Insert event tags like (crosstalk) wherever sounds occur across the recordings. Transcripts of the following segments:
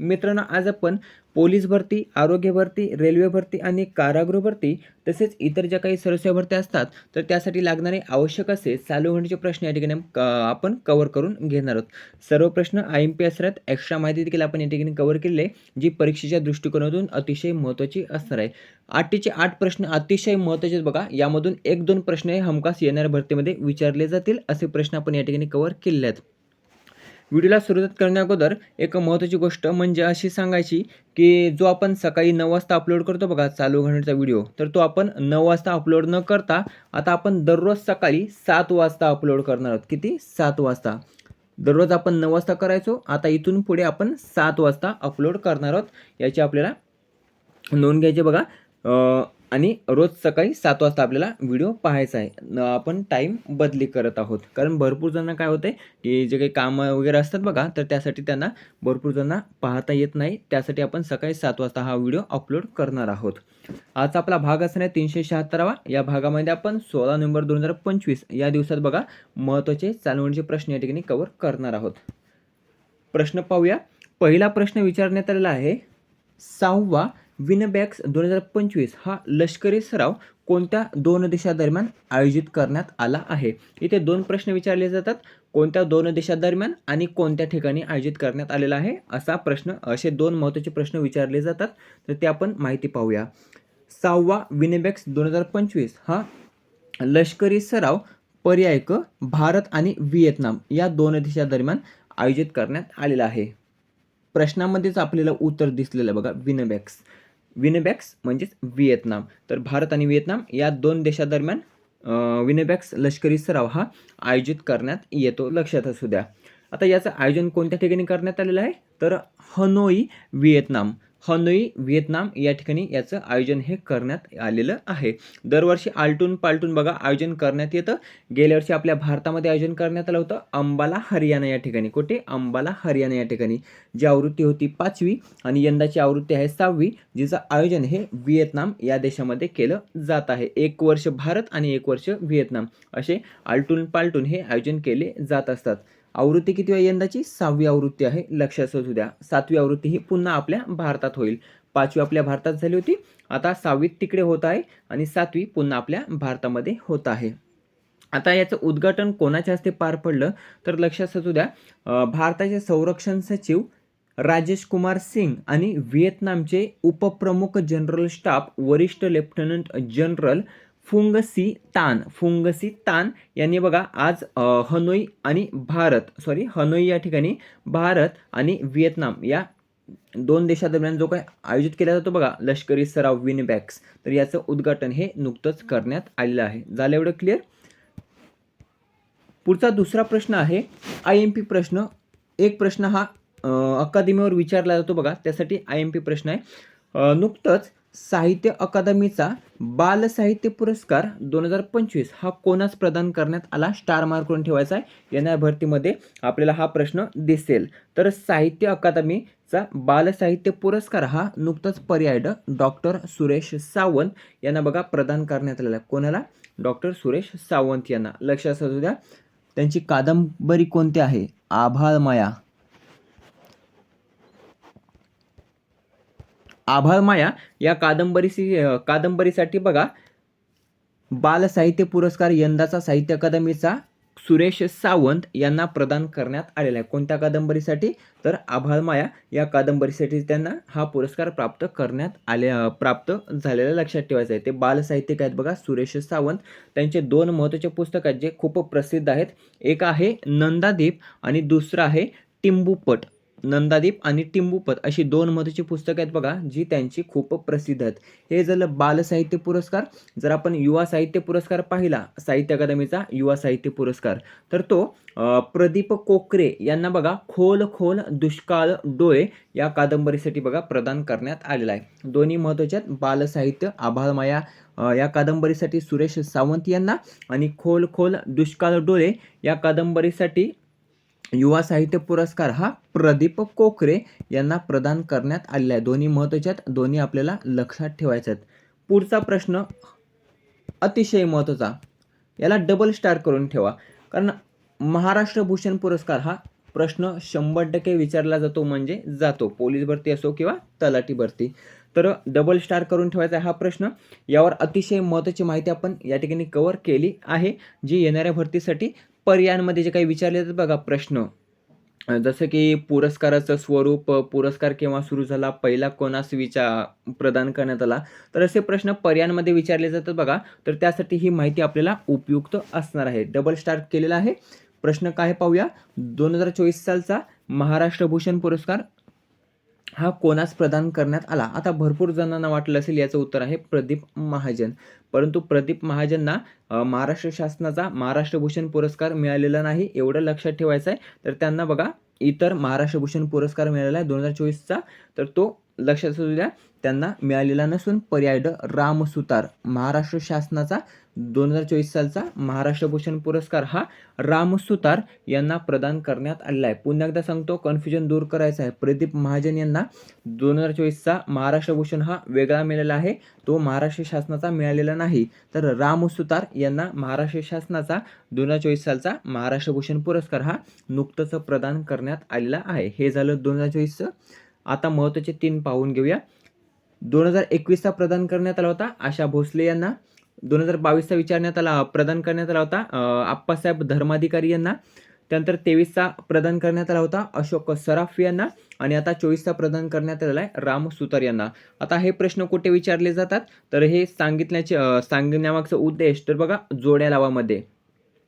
मित्रांनो आज आपण पोलीस भरती आरोग्य भरती रेल्वे भरती आणि कारागृह भरती तसेच इतर ज्या काही सदस्य भरती असतात तर त्यासाठी लागणारे आवश्यक असे चालू घडण्याचे प्रश्न या ठिकाणी क- आपण कव्हर करून घेणार आहोत. सर्व प्रश्न आय एम पी असतात एक्स्ट्रा माहिती देखील आपण या ठिकाणी कव्हर केलेली आहे जी परीक्षेच्या दृष्टिकोनातून अतिशय महत्त्वाची असणार आहे. आठचे आठ प्रश्न अतिशय महत्त्वाचे आहेत बघा यामधून एक दोन प्रश्न हे हमखास येणाऱ्या भरतीमध्ये विचारले जातील असे प्रश्न आपण या ठिकाणी कव्हर केलेले आहेत. व्हिडिओला सुरुवात करण्याअगोदर एक महत्त्वाची गोष्ट म्हणजे अशी सांगायची की जो आपण सकाळी नऊ वाजता अपलोड करतो बघा चालू घडण्याचा व्हिडिओ तर तो आपण नऊ वाजता अपलोड न करता आता आपण दररोज सकाळी सात वाजता अपलोड करणार आहोत. किती? सात वाजता. दररोज आपण नऊ वाजता करायचो आता इथून पुढे आपण सात वाजता अपलोड करणार आहोत. याची आपल्याला नोंद घ्यायची बघा. आणि रोज सकाळी सात वाजता आपल्याला व्हिडिओ पाहायचा आहे. आपण टाईम बदली करत आहोत. कारण भरपूर जणांना काय होते की जे काही कामं वगैरे असतात बघा तर त्यासाठी त्यांना भरपूर जणांना पाहता येत नाही. त्यासाठी आपण सकाळी सात वाजता हा व्हिडिओ अपलोड करणार आहोत. आज आपला भाग असणार आहे तीनशे शहात्तरावा. या भागामध्ये आपण सोळा नोव्हेंबर दोन हजार पंचवीस या दिवसात बघा महत्त्वाचे चालवणीचे प्रश्न या ठिकाणी कवर करणार आहोत. प्रश्न पाहूया. पहिला प्रश्न विचारण्यात आलेला आहे सहावा विनबॅक्स दोन हजार पंचवीस हा लष्करी सराव कोणत्या दोन देशादरम्यान आयोजित करण्यात आला आहे? इथे दोन प्रश्न विचारले जातात. कोणत्या दोन देशादरम्यान आणि कोणत्या ठिकाणी आयोजित करण्यात आलेला आहे? असा प्रश्न असे दोन महत्त्वाचे प्रश्न विचारले जातात. तर ते आपण माहिती पाहूया. सहावा विनेबॅक्स दोन हजार पंचवीस हा लष्करी सराव पर्याय क भारत आणि व्हिएतनाम या दोन देशादरम्यान आयोजित करण्यात आलेला आहे. प्रश्नामध्येच आपल्याला उत्तर दिसलेलं बघा विनबॅक्स. विनेबॅक्स म्हणजेच व्हिएतनाम. तर भारत आणि व्हिएतनाम या दोन देशादरम्यान विनेबॅक्स लष्करी सराव हा आयोजित करण्यात येतो. लक्षात असू द्या. आता याचं आयोजन कोणत्या ठिकाणी करण्यात आलेलं आहे? तर हनोई व्हिएतनाम. हनोई व्हिएतनाम या ठिकाणी याचं आयोजन हे करण्यात आलेलं आहे. दरवर्षी आलटून पालटून बघा आयोजन करण्यात येतं. गेल्या वर्षी आपल्या भारतामध्ये आयोजन करण्यात आलं होतं अंबाला हरियाणा या ठिकाणी. कुठे? अंबाला हरियाणा या ठिकाणी. जी आवृत्ती होती पाचवी आणि यंदाची आवृत्ती आहे सहावी जिचं आयोजन हे व्हिएतनाम या देशामध्ये केलं जात आहे. एक वर्ष भारत आणि एक वर्ष व्हिएतनाम असे आलटून पालटून हे आयोजन केले जात असतात. आवृत्ती किती आहे यंदाची? सहावी आवृत्ती आहे. लक्षात असू द्या. सातवी आवृत्ती ही पुन्हा आपल्या भारतात होईल. पाचवी आपल्या भारतात झाली होती. आता सहावी तिकडे होत आहे आणि सातवी पुन्हा आपल्या भारतामध्ये होत आहे. आता याचं उद्घाटन कोणाच्या हस्ते पार पडलं? तर लक्षात असू द्या भारताचे संरक्षण सचिव राजेश कुमार सिंग आणि व्हिएतनामचे उपप्रमुख जनरल स्टाफ वरिष्ठ lieutenant general Phung Si Tan Phung Si Tan यांनी बघा आज हनोई आणि भारत सॉरी हनोई या ठिकाणी भारत आणि व्हिएतनाम या दोन देशादरम्यान जो काही आयोजित केला जातो बघा लष्करी सराव विनबॅक्स तर याचं उद्घाटन हे नुकतंच करण्यात आलेलं आहे. झालं एवढं क्लिअर पुढचा दुसरा प्रश्न आहे आय एम पी प्रश्न. एक प्रश्न हा अकादमीवर विचारला जातो बघा त्यासाठी आय एम पी प्रश्न आहे. नुकतंच साहित्य अकादमीचा बाल साहित्य पुरस्कार दोन हजार पंचवीस हा कोणास प्रदान करण्यात आला? स्टार मार्क करून ठेवायचा आहे. येणाऱ्या भरतीमध्ये आपल्याला हा प्रश्न दिसेल. तर साहित्य अकादमीचा बाल साहित्य पुरस्कार हा नुकताच पर्याय डॉक्टर सुरेश सावंत यांना बघा प्रदान करण्यात आलेला आहे. कोणाला? डॉक्टर सुरेश सावंत यांना. लक्षात असू द्या. त्यांची कादंबरी कोणती आहे? आभाळ आभाळमाया आभाळ माया या कादंबरीशी कादंबरीसाठी बघा. बाल साहित्य पुरस्कार यंदाचा साहित्य अकादमीचा सुरेश सावंत यांना प्रदान करण्यात आलेला आहे. कोणत्या कादंबरीसाठी? तर आभाळ माया या कादंबरीसाठी त्यांना हा पुरस्कार प्राप्त करण्यात आले प्राप्त झालेला लक्षात ठेवायचं आहे ते बालसाहित्यिक आहेत बघा सुरेश सावंत. त्यांचे दोन महत्त्वाचे पुस्तक आहेत जे खूप प्रसिद्ध आहेत. एक आहे नंदादीप आणि दुसरं आहे टिंबूपट. नंदादीप आणि टिंबूपत अशी दोन महत्त्वाची पुस्तकं आहेत बघा जी त्यांची खूप प्रसिद्ध आहेत. हे झालं बाल साहित्य पुरस्कार. जर आपण युवा साहित्य पुरस्कार पाहिला साहित्य अकादमीचा युवा साहित्य पुरस्कार तर तो प्रदीप कोकरे यांना बघा खोल खोल दुष्काळ डोळे या कादंबरीसाठी बघा प्रदान करण्यात आलेला आहे. दोन्ही महत्त्वाच्या आहेत. बाल साहित्य आभाळमाया या कादंबरीसाठी सुरेश सावंत यांना आणि खोल खोल दुष्काळ डोळे या कादंबरीसाठी युवा साहित्य पुरस्कार हा प्रदीप कोकरे यांना प्रदान करण्यात आलेला आहे. दोन्ही महत्त्वाचे आहेत दोन्ही आपल्याला लक्षात ठेवायचे आहेत. पुढचा प्रश्न अतिशय महत्त्वाचा. याला डबल स्टार करून ठेवा. कारण महाराष्ट्र भूषण पुरस्कार हा प्रश्न शंभर टक्के विचारला जातो म्हणजे जातो. पोलीस भरती असो किंवा तलाठी भरती. तर डबल स्टार करून ठेवायचा आहे हा प्रश्न. यावर अतिशय महत्त्वाची माहिती आपण या ठिकाणी कवर केली आहे जी येणाऱ्या भरतीसाठी पर्यायांमध्ये जे काही विचारले जातात बघा प्रश्न. जसं की पुरस्काराचं स्वरूप पुरस्कार केव्हा सुरू झाला पहिला कोणास विचार प्रदान करण्यात आला तर असे प्रश्न पर्यायांमध्ये विचारले जातात बघा तर त्यासाठी ही माहिती आपल्याला उपयुक्त असणार आहे. डबल स्टार केलेला आहे. प्रश्न काय पाहूया. दोन हजार चोवीस सालचा महाराष्ट्र भूषण पुरस्कार हा कोणास प्रदान करण्यात आला? आता भरपूर जणांना वाटलं असेल याचं उत्तर आहे प्रदीप महाजन. परंतु प्रदीप महाजनना महाराष्ट्र शासनाचा महाराष्ट्र भूषण पुरस्कार मिळालेला नाही एवढं लक्षात ठेवायचं आहे तर त्यांना बघा इतर महाराष्ट्र भूषण पुरस्कार मिळालेला आहे दोन हजार चोवीसचा. तर तो लक्षात असू द्या त्यांना मिळालेला नसून पर्याय ड. रामसुतार. महाराष्ट्र शासनाचा दोन हजार चोवीस सालचा महाराष्ट्र भूषण पुरस्कार हा रामसुतार यांना प्रदान करण्यात आलेला आहे. पुन्हा एकदा सांगतो कन्फ्युजन दूर करायचं आहे. प्रदीप महाजन यांना दोन हजार चोवीसचा महाराष्ट्र भूषण हा वेगळा मिळालेला आहे. तो महाराष्ट्र शासनाचा मिळालेला नाही. तर रामसुतार यांना महाराष्ट्र शासनाचा दोन हजार चोवीस सालचा महाराष्ट्र भूषण पुरस्कार हा नुकतंच प्रदान करण्यात आलेला आहे. हे झालं दोन हजार चोवीसचं आता महत्त्वाचे तीन पाहून घेऊया. दोन हजार एकवीसचा प्रदान करण्यात आला होता आशा भोसले यांना. दोन हजार बावीसचा विचारण्यात आला प्रदान करण्यात आला होता आप्पासाहेब धर्माधिकारी यांना. त्यानंतर तेवीसचा प्रदान करण्यात आला होता अशोक सराफ यांना. आणि आता चोवीसचा प्रदान करण्यात आलेला आहे राम सुतार यांना. आता हे प्रश्न कुठे विचारले जातात? तर हे सांगितल्याचे सांगण्यामागचा उद्देश तर बघा जोड्या लावामध्ये.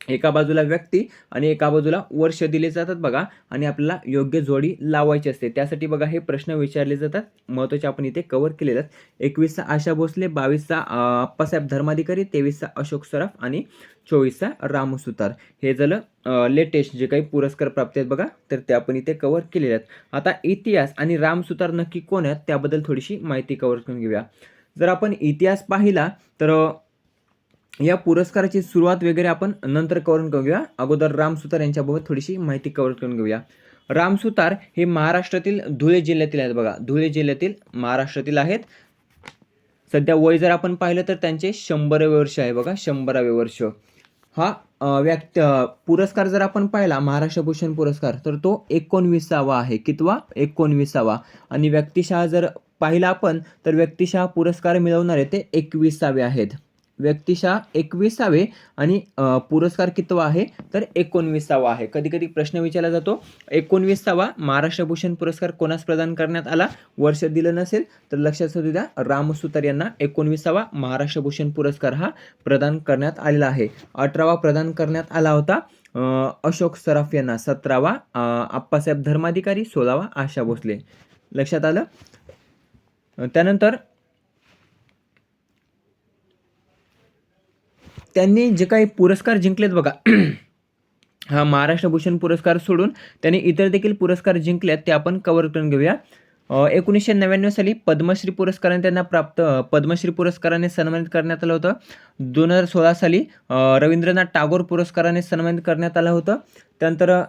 एका बाजूला व्यक्ती आणि एका बाजूला वर्ष दिले जातात बघा. आणि आपल्याला योग्य जोडी लावायची असते. त्यासाठी बघा हे प्रश्न विचारले जातात. महत्त्वाचे आपण इथे कव्हर केलेले आहेत. एकवीसचा आशा भोसले बावीसचा अप्पासाहेब धर्माधिकारी तेवीसचा अशोक सराफ आणि चोवीसचा रामसुतार हे झालं लेटेस्ट जे काही पुरस्कार प्राप्त आहेत बघा तर ते आपण इथे कव्हर केलेले आहेत. आता इतिहास आणि राम सुतार नक्की कोण आहेत? त्याबद्दल थोडीशी माहिती कव्हर करून घेऊया. जर आपण इतिहास पाहिला तर या पुरस्काराची सुरुवात वगैरे आपण नंतर करून घेऊया. अगोदर राम सुतार यांच्याबाबत थोडीशी माहिती कव्हर करून घेऊया. राम सुतार हे महाराष्ट्रातील धुळे जिल्ह्यातील आहेत बघा. धुळे जिल्ह्यातील महाराष्ट्रातील आहेत. सध्या वय जर आपण पाहिलं तर त्यांचे शंभरावे वर्ष आहे बघा. शंभरावे वर्ष. हा व्यक्त पुरस्कार जर आपण पाहिला महाराष्ट्र भूषण पुरस्कार तर तो एकोणविसावा आहे. कितवा? एकोणविसावा. आणि व्यक्तिशः जर पाहिला आपण तर व्यक्तिशः पुरस्कार मिळवणारे ते एकविसावे आहेत. व्यक्तिशः एकविसावे आणि पुरस्कार कितवा आहे? तर एकोणविसावा आहे. कधी कधी प्रश्न विचारला जातो एकोणविसावा महाराष्ट्र भूषण पुरस्कार कोणास प्रदान करण्यात आला? वर्ष दिलं नसेल तर लक्षात असू द्या रामसुतर यांना एकोणविसावा महाराष्ट्र भूषण पुरस्कार हा प्रदान करण्यात आलेला आहे. अठरावा प्रदान करण्यात आला होता अशोक सराफ यांना. सतरावा आप्पासाहेब धर्माधिकारी. सोळावा आशा भोसले. लक्षात आलं? त्यानंतर त्यांनी जे काही पुरस्कार जिंकलेत बघा (clears throat) हा महाराष्ट्र भूषण पुरस्कार सोडून त्यांनी इतर देखील पुरस्कार जिंकलेत ते आपण कव्हर करून घेऊया. एकोणीसशे नव्याण्णव साली पद्मश्री पुरस्काराने त्यांना प्राप्त पद्मश्री पुरस्काराने सन्मानित करण्यात आलं होतं. दोन हजार सोळा साली रवींद्रनाथ टागोर पुरस्काराने सन्मानित करण्यात आलं होतं. त्यानंतर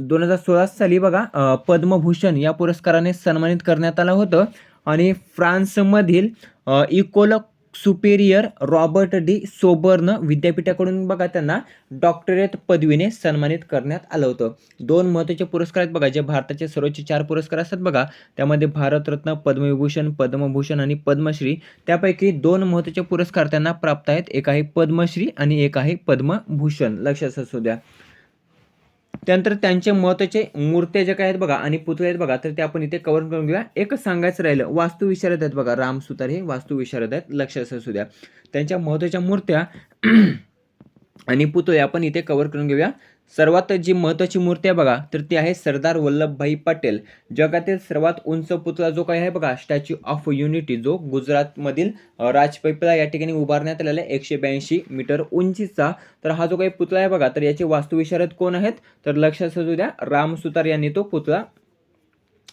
दोन हजार सोळा साली बघा पद्मभूषण या पुरस्काराने सन्मानित करण्यात आलं होतं. आणि फ्रान्समधील अ, Ecole Superieure Robert de Sorbonne विद्यापीठाकडून बघा त्यांना डॉक्टरेट पदवीने सन्मानित करण्यात आलं होतं. दोन महत्त्वाचे पुरस्कार आहेत बघा जे भारताचे सर्वोच्च चार पुरस्कार असतात बघा त्यामध्ये भारतरत्न पद्मविभूषण पद्मभूषण आणि पद्मश्री त्यापैकी दोन महत्त्वाचे पुरस्कार त्यांना प्राप्त आहेत एक आहे पद्मश्री आणि एक आहे पद्मभूषण. लक्षात असू द्या. त्यानंतर त्यांचे महत्त्वाचे मूर्त्या जे काय आहेत बघा आणि पुतळे आहेत बघा तर ते आपण इथे कव्हर करून घेऊया. एकच सांगायचं राहिलं वास्तू विशारद आहेत बघा राम सुतार हे वास्तू विशारद आहेत लक्षात असू द्या. त्यांच्या महत्त्वाच्या मूर्त्या (clears throat) आणि पुतळे आपण इथे कव्हर करून घेऊया. सर्वात जी महत्त्वाची मूर्ती आहे बघा तर ती आहे सरदार वल्लभभाई पटेल. जगातील सर्वात उंच पुतळा जो काही आहे बघा स्टॅच्यू ऑफ युनिटी जो गुजरातमधील राजपैपला या ठिकाणी उभारण्यात आलेला आहे एकशे ब्याऐंशी मीटर उंचीचा. तर हा जो काही पुतळा आहे बघा तर याचे वास्तुविशारद कोण आहेत? तर लक्षात असू द्या राम सुतार यांनी तो पुतळा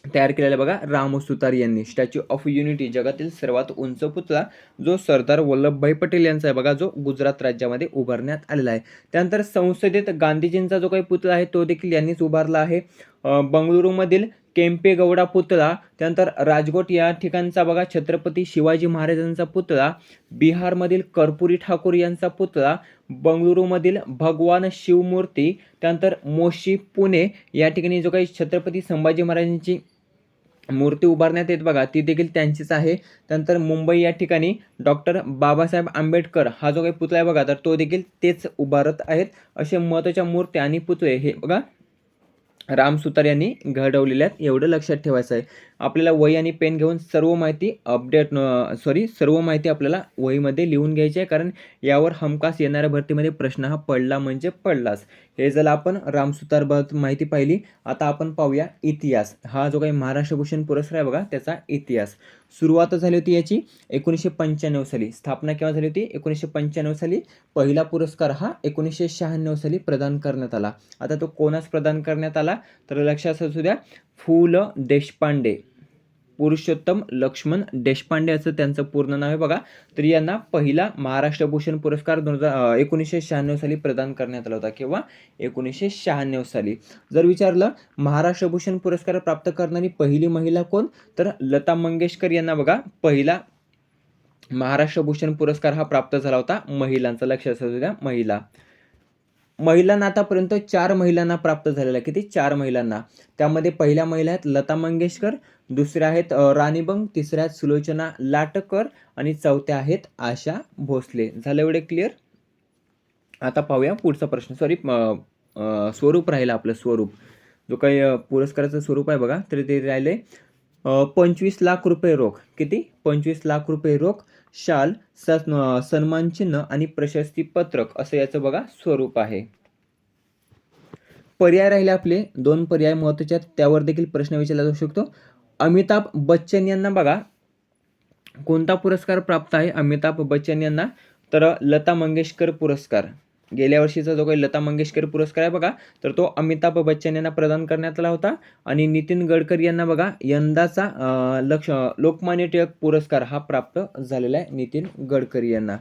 तयार केलेला आहे बघा राम सुतार यांनी. स्टॅच्यू ऑफ युनिटी जगातील सर्वात उंच पुतळा जो सरदार वल्लभभाई पटेल यांचा आहे बघा जो गुजरात राज्यामध्ये उभारण्यात आलेला आहे. त्यानंतर संसदेत गांधीजींचा जो काही पुतळा आहे तो देखील यांनीच उभारला आहे. बंगळुरूमधील केम्पेगौडा पुतळा त्यानंतर राजकोट या ठिकाणचा बघा छत्रपती शिवाजी महाराजांचा पुतळा बिहारमधील कर्पुरी ठाकूर यांचा पुतळा बंगळुरूमधील भगवान शिवमूर्ती त्यानंतर मोशी पुणे या ठिकाणी जो काही छत्रपती संभाजी महाराजांची मूर्ती उभारण्यात येत बघा ती देखील त्यांचीच आहे. त्यानंतर मुंबई या ठिकाणी डॉक्टर बाबासाहेब आंबेडकर हा जो काही पुतळा आहे बघा तर तो देखील तेच उभारत आहेत. असे महत्त्वाच्या मूर्त्या आणि पुतळे हे बघा राम सुतार यांनी घडवलेल्या आहेत एवढं लक्षात ठेवायचं आहे. आपल्याला वही आणि पेन घेऊन सर्व माहिती अपडेट सॉरी सर्व माहिती आपल्याला वहीमध्ये लिहून घ्यायची आहे. कारण यावर हमखास येणाऱ्या भरतीमध्ये प्रश्न हा पडला म्हणजे पडलाच. हे झालं आपण राम सुतारबद्दल माहिती पाहिली आता आपण पाहूया इतिहास. हा जो काही महाराष्ट्र भूषण पुरस्कार आहे बघा त्याचा इतिहास. सुरुवात झाली होती याची एकोणीसशे पंच्याण्णव साली. स्थापना केव्हा झाली होती? एकोणीसशे पंच्याण्णव साली. पहिला पुरस्कार हा एकोणीसशे शहाण्णव साली प्रदान करण्यात आला. आता तो कोणास प्रदान करण्यात आला? तर लक्षात असू द्या फु ल देशपांडे. पुरुषोत्तम लक्ष्मण देशपांडे असं त्यांचं पूर्ण नाव आहे बघा. तर यांना पहिला महाराष्ट्र भूषण पुरस्कार दोन हजार एकोणीसशे शहाण्णव साली प्रदान करण्यात आला होता किंवा एकोणीसशे शहाण्णव साली. जर विचारलं महाराष्ट्र भूषण पुरस्कार प्राप्त करणारी पहिली महिला कोण? तर लता मंगेशकर यांना बघा पहिला महाराष्ट्र भूषण पुरस्कार हा प्राप्त झाला होता महिलांचा. लक्ष असू द्या महिला. महिलांना आतापर्यंत चार महिलांना प्राप्त झालेला आहे. किती? चार महिलांना. त्यामध्ये पहिल्या महिला आहेत लता मंगेशकर दुसऱ्या आहेत राणीबंग तिसऱ्या आहेत सुलोचना लाटकर आणि चौथ्या आहेत आशा भोसले. झालं एवढे क्लिअर आता पाहूया पुढचा प्रश्न. सॉरी स्वरूप राहिलं आपलं स्वरूप. जो काही पुरस्काराचं स्वरूप आहे बघा तर ते राहिले पंचवीस लाख रुपये रोख. किती? पंचवीस लाख रुपये रोख शाल सन सन्मान चिन्ह आणि प्रशस्ती पत्रक असं याचं बघा स्वरूप आहे. पर्याय राहिले आपले दोन पर्याय महत्त्वाचे आहेत त्यावर देखील प्रश्न विचारला जाऊ शकतो. अमिताभ बच्चन यांना बघा. कोणता पुरस्कार प्राप्त आहे? अमिताभ बच्चन यांना. तर लता मंगेशकर पुरस्कार. गेल्या वर्षीचा जो काही लता मंगेशकर पुरस्कार आहे बघा तर तो अमिताभ बच्चन यांना प्रदान करण्यात आला होता. आणि नितीन गडकरी यांना बघा यंदाचा लक्ष लोकमान्य टिळक पुरस्कार हा प्राप्त झालेला आहे नितीन गडकरी यांना.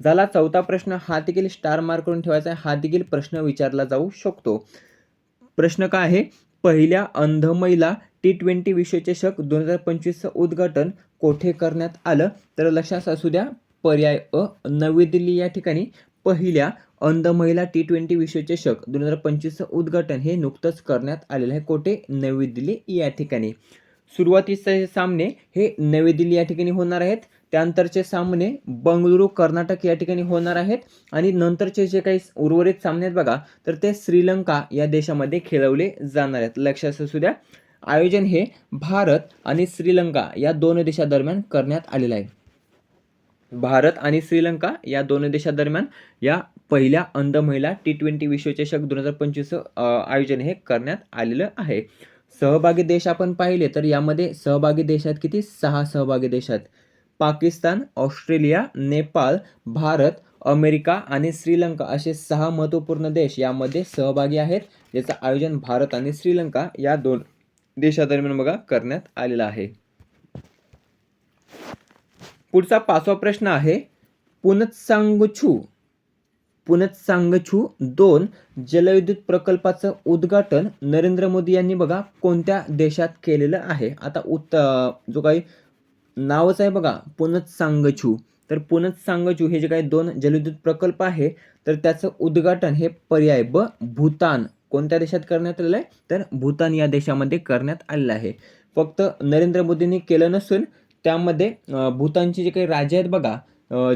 झाला चौथा प्रश्न हा देखील स्टार मार्क करून ठेवायचा आहे. हा देखील प्रश्न विचारला जाऊ शकतो. प्रश्न काय आहे? पहिल्या अंध महिला टी ट्वेंटी विश्वचषक दोन हजार पंचवीसचं उद्घाटन कोठे करण्यात आलं? तर लक्षात असू द्या पर्याय अ नवी दिल्ली या ठिकाणी. पहिल्या अंध महिला टी ट्वेंटी विश्वचषक दोन हजार पंचवीसचं उद्घाटन हे नुकतंच करण्यात आलेलं आहे कोठे? नवी दिल्ली या ठिकाणी. सुरुवातीचे सामने हे नवी दिल्ली या ठिकाणी होणार आहेत. त्यानंतरचे सामने बंगळुरू कर्नाटक या ठिकाणी होणार आहेत. आणि नंतरचे जे काही उर्वरित सामने आहेत बघा तर ते श्रीलंका या देशामध्ये खेळवले जाणार आहेत. लक्षात असू द्या आयोजन हे भारत आणि श्रीलंका या दोन देशादरम्यान करण्यात आलेलं आहे. भारत आणि श्रीलंका या दोन देशादरम्यान या पहिल्या अंध महिला टी ट्वेंटी विश्वचषक दोन हजार पंचवीसचं आयोजन हे करण्यात आलेलं आहे. सहभागी देश आपण पाहिले तर यामध्ये सहभागी देशात किती? सहा सहभागी देश आहेत. पाकिस्तान ऑस्ट्रेलिया नेपाळ भारत अमेरिका आणि श्रीलंका असे सहा महत्त्वपूर्ण देश यामध्ये सहभागी आहेत ज्याचं आयोजन भारत आणि श्रीलंका या दोन देशादरम्यान बघा करण्यात आलेलं आहे. पुढचा पाचवा प्रश्न आहे पुनत्सांगछू. पुनत्सांगछू दोन जलविद्युत प्रकल्पाचं उद्घाटन नरेंद्र मोदी यांनी बघा कोणत्या देशात केलेलं आहे? आता उत्त जो काही नावच आहे बघा पुनत्सांगछू तर पुनत्सांगछू हे जे काही दोन जलविद्युत प्रकल्प आहे तर त्याचं उद्घाटन हे पर्याय ब भूतान. कोणत्या देशात करण्यात आलेलं आहे? तर भूतान या देशामध्ये करण्यात आलेलं आहे. फक्त नरेंद्र मोदींनी केलं नसून त्यामध्ये भूतानचे जे काही राजे आहेत बघा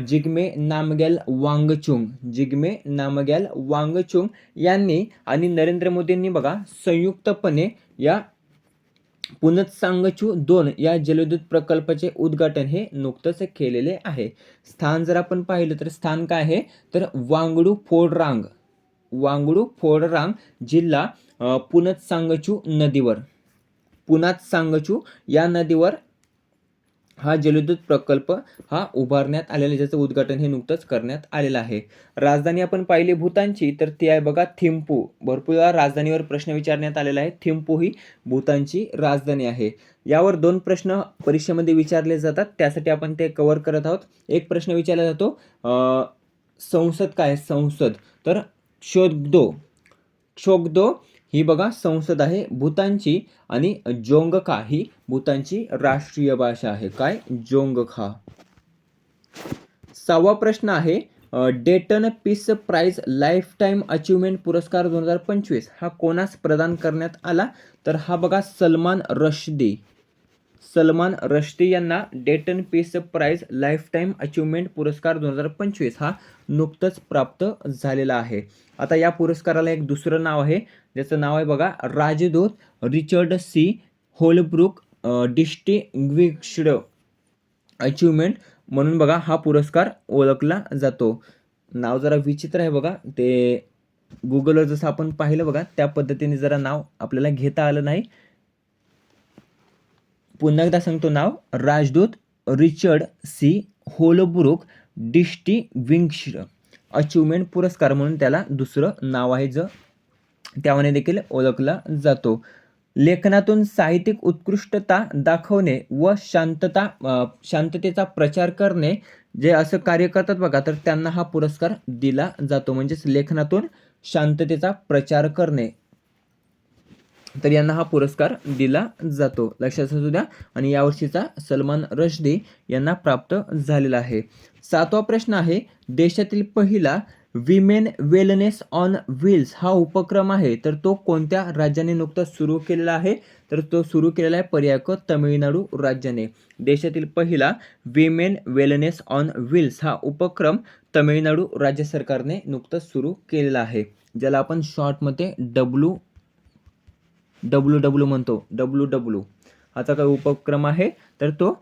जिग्मे नामग्याल वांगचुंग जिग्मे नामग्याल वांगचुंग यांनी आणि नरेंद्र मोदींनी बघा संयुक्तपणे या पुनत्सांगचू दोन या जलविद्युत प्रकल्पाचे उद्घाटन हे नुकतंच केलेले आहे. स्थान जर आपण पाहिलं तर स्थान काय आहे? तर वांगडू फोडरांग. वांगडू फोडरांग जिल्हा पुनतसांगचू नदीवर. पुनात सांगचू या नदीवर हा जलविद्युत प्रकल्प हा उभारण्यात आलेला आहे, ज्याचं उद्घाटन हे नुकतंच करण्यात आलेलं आहे. राजधानी आपण पाहिली भूतानची तर ती आहे बघा थिम्पू. भरपूर वेळा राजधानीवर प्रश्न विचारण्यात आलेला आहे. थिम्पू ही भूतानची राजधानी आहे. यावर दोन प्रश्न परीक्षेमध्ये विचारले जातात. त्यासाठी आपण ते कवर करत आहोत. एक प्रश्न विचारला जातो संसद काय आहे? संसद. तर शोधदो शोगदो ही बघा संसद आहे भूतानची आणि जोंगखा ही भूतानची राष्ट्रीय भाषा आहे. काय? जोंगखा. सहावा प्रश्न आहे Dayton peace prize lifetime achievement पुरस्कार दोन हजार पंचवीस हा कोणास प्रदान करण्यात आला? तर हा बघा सलमान रश्दी. सलमान रश्दी यांना Dayton peace prize lifetime achievement पुरस्कार दोन हजार पंचवीस हा नुकतंच प्राप्त झालेला आहे. आता या पुरस्काराला एक दुसरं नाव आहे. ज्याचं नाव आहे बघा राजदूत Richard C. Holbrooke distinguished achievement म्हणून बघा हा पुरस्कार ओळखला जातो. नाव जरा विचित्र आहे बघा ते गुगलवर जसं आपण पाहिलं बघा त्या पद्धतीने जरा नाव आपल्याला घेता आलं नाही. पुन्हा एकदा सांगतो नाव राजदूत Richard C. Holbrooke distinguished achievement पुरस्कार म्हणून त्याला दुसरं नाव आहे ज. त्याने देखील ओळखला जातो. लेखनातून साहित्यिक उत्कृष्टता दाखवणे व शांतता शांततेचा प्रचार करणे जे असं कार्य करतात बघा तर त्यांना हा पुरस्कार दिला जातो. म्हणजेच लेखनातून शांततेचा प्रचार करणे. तर यांना हा पुरस्कार दिला जातो. लक्षात असू द्या आणि यावर्षीचा सलमान रश्दी यांना प्राप्त झालेला आहे. सातवा प्रश्न आहे देशातील पहिला विमेन वेलनेस ऑन व्हील्स हा उपक्रम आहे. तर तो कोणत्या राज्याने नुकताच सुरू केलेला आहे? तर तो सुरू केलेला आहे पर्याय क तमिळनाडू राज्याने. देशातील पहिला विमेन वेलनेस ऑन व्हील्स हा उपक्रम तमिळनाडू राज्य सरकारने नुकताच सुरू केलेला आहे. ज्याला आपण शॉर्टमध्ये डब्ल्यू डब्ल्यू डब्ल्यू म्हणतो डब्ल्यू डब्ल्यू. हाचा काय उपक्रम आहे? तर तो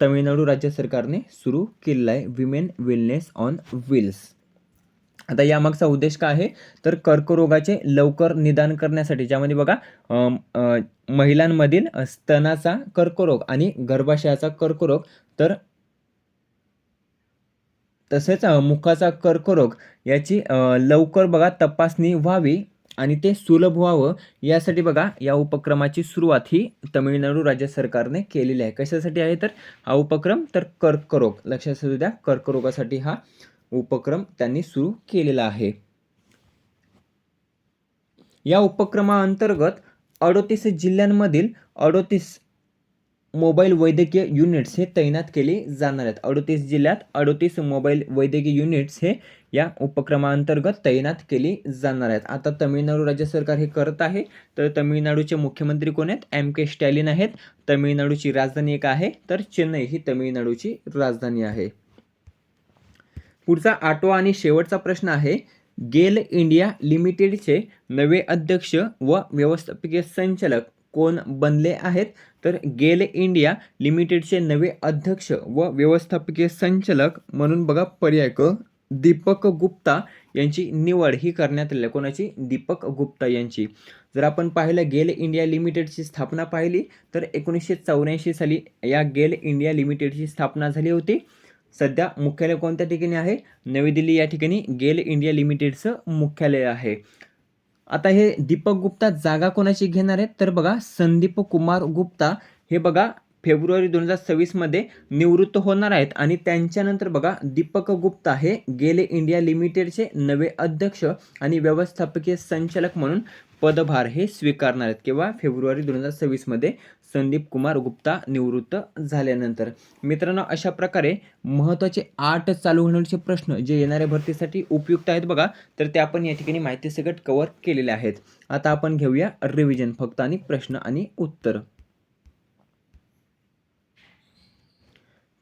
तमिळनाडू राज्य सरकारने सुरू केलेला आहे विमेन वेलनेस ऑन व्हील्स आता यामागचा उद्देश काय आहे? तर कर्करोगाचे लवकर निदान करण्यासाठी ज्यामध्ये बघा महिलांमधील स्तनाचा कर्करोग आणि गर्भाशयाचा कर्करोग तर तसेच मुखाचा कर्करोग याची लवकर बघा तपासणी व्हावी. आणि ते सुलभ व्हावं यासाठी बघा या उपक्रमाची सुरुवात ही तमिळनाडू राज्य सरकारने केलेली आहे. कशासाठी आहे तर हा उपक्रम तर कर्करोग लक्षात असू द्या कर्करोगासाठी हा उपक्रम त्यांनी सुरू केलेला आहे. या उपक्रमाअंतर्गत अडोतीस जिल्ह्यांमधील अडोतीस मोबाईल वैद्यकीय युनिट्स हे तैनात केली जाणार आहेत. अडोतीस जिल्ह्यात अडोतीस मोबाईल वैद्यकीय युनिट्स हे या उपक्रमाअंतर्गत तैनात केली जाणार आहेत. आता तमिळनाडू राज्य सरकार हे करत आहे. तर तमिळनाडूचे मुख्यमंत्री कोण आहेत? एम के स्टॅलिन आहेत. तमिळनाडूची राजधानी एक आहे. तर चेन्नई ही तमिळनाडूची राजधानी आहे. पुढचा आठवा आणि शेवटचा प्रश्न आहे गेल इंडिया लिमिटेडचे नवे अध्यक्ष व व्यवस्थापकीय संचालक कोण बनले आहेत? तर गेल इंडिया लिमिटेडचे नवे अध्यक्ष व व्यवस्थापकीय संचालक म्हणून बघा पर्याय क दीपक गुप्ता यांची निवड ही करण्यात आली कोणाची? दीपक गुप्ता यांची. जर आपण पाहिलं गेल इंडिया लिमिटेडची स्थापना पाहिली तर एकोणीसशे चौऱ्याऐंशी साली या गेल इंडिया लिमिटेडची स्थापना झाली होती. सध्या मुख्यालय कोणत्या ठिकाणी आहे? नवी दिल्ली या ठिकाणी गेल इंडिया लिमिटेडचं मुख्यालय आहे. आता हे दीपक गुप्ता जागा कोणाची घेणार आहेत? तर बघा संदीप कुमार गुप्ता हे बघा फेब्रुवारी दोन हजार सव्वीसमध्ये निवृत्त होणार आहेत. आणि त्यांच्यानंतर बघा दीपक गुप्ता हे गेले इंडिया लिमिटेडचे नवे अध्यक्ष आणि व्यवस्थापकीय संचालक म्हणून पदभार हे स्वीकारणार आहेत. किंवा फेब्रुवारी दोन हजार सव्वीसमध्ये संदीप कुमार गुप्ता निवृत्त झाल्यानंतर. मित्रांनो अशा प्रकारे महत्त्वाचे आठ चालू होण्याचे प्रश्न जे येणाऱ्या भरतीसाठी उपयुक्त आहेत बघा तर ते आपण या ठिकाणी माहिती सगट कव्हर केलेले आहेत. आता आपण घेऊया रिव्हिजन फक्त आणि प्रश्न आणि उत्तर.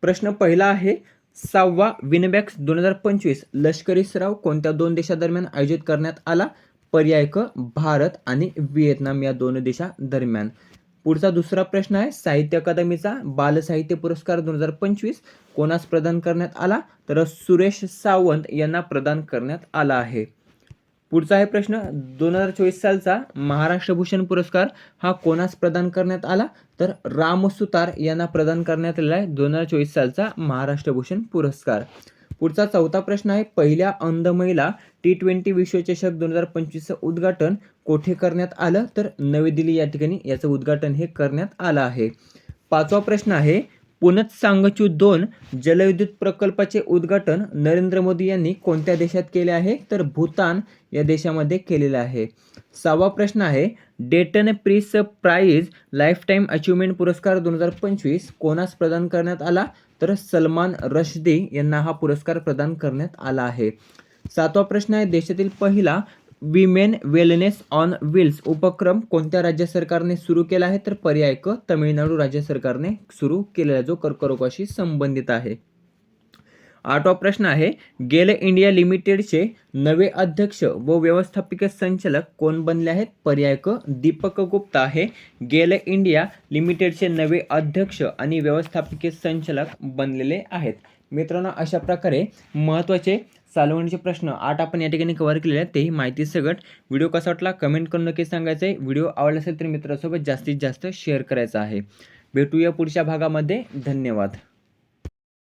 प्रश्न पहिला आहे सहावा विनबॅक्स दोन हजार पंचवीस लष्करी सराव कोणत्या दोन देशादरम्यान आयोजित करण्यात आला? पर्याय क भारत आणि व्हिएतनाम या दोन देशादरम्यान. पुढचा दुसरा प्रश्न आहे साहित्य अकादमीचा बालसाहित्य पुरस्कार दोन हजार पंचवीस कोणास प्रदान करण्यात आला? तर सुरेश सावंत यांना प्रदान करण्यात आला आहे. पुढचा आहे प्रश्न दोन हजार चोवीस सालचा महाराष्ट्र भूषण पुरस्कार हा कोणास प्रदान करण्यात आला? तर राम सुतार यांना प्रदान करण्यात आलेला आहे दोन हजार चोवीस सालचा महाराष्ट्र भूषण पुरस्कार. पुढचा चौथा प्रश्न आहे पहिल्या अंध महिला टी ट्वेंटी विश्वचषक दोन हजार पंचवीसचं उद्घाटन कोठे करण्यात आलं? तर नवी दिल्ली या ठिकाणी याचं उद्घाटन हे करण्यात आलं आहे. पाचवा प्रश्न आहे पुनत सांगचू दोन जलविद्युत प्रकल्पाचे उद्घाटन नरेंद्र मोदी यांनी कोणत्या देशात केले आहे? तर भूतान या देशामध्ये केलेलं आहे. सहावा प्रश्न आहे Dayton peace prize lifetime achievement पुरस्कार दोन हजार पंचवीस कोणास प्रदान करण्यात आला? तर सलमान रश्दी यांना हा पुरस्कार प्रदान करण्यात आला आहे. सातवा प्रश्न आहे देशातील पहिला विमेन वेलनेस ऑन व्हील्स उपक्रम कोणत्या राज्य सरकारने सुरू केला आहे? तर पर्याय क तमिळनाडू राज्य सरकारने सुरू केलेला जो कर्करोगाशी संबंधित आहे. आठवा प्रश्न आहे गेल इंडिया लिमिटेडचे नवे अध्यक्ष व व्यवस्थापकीय संचालक कोण बनले आहेत? पर्याय क दीपक गुप्ता आहे. गेल इंडिया लिमिटेडचे नवे अध्यक्ष आणि व्यवस्थापकीय संचालक बनलेले आहेत. मित्रांनो अशा प्रकारे महत्त्वाचे चालवणीचे प्रश्न आठ आपण या ठिकाणी कव्हर केलेले आहेत. तेही माहिती सगळं. व्हिडिओ कसा वाटला? कमेंट करून नक्की सांगायचं आहे. व्हिडिओ आवडला असेल तर मित्रासोबत जास्तीत जास्त शेअर करायचा आहे. भेटूया पुढच्या भागामध्ये. धन्यवाद.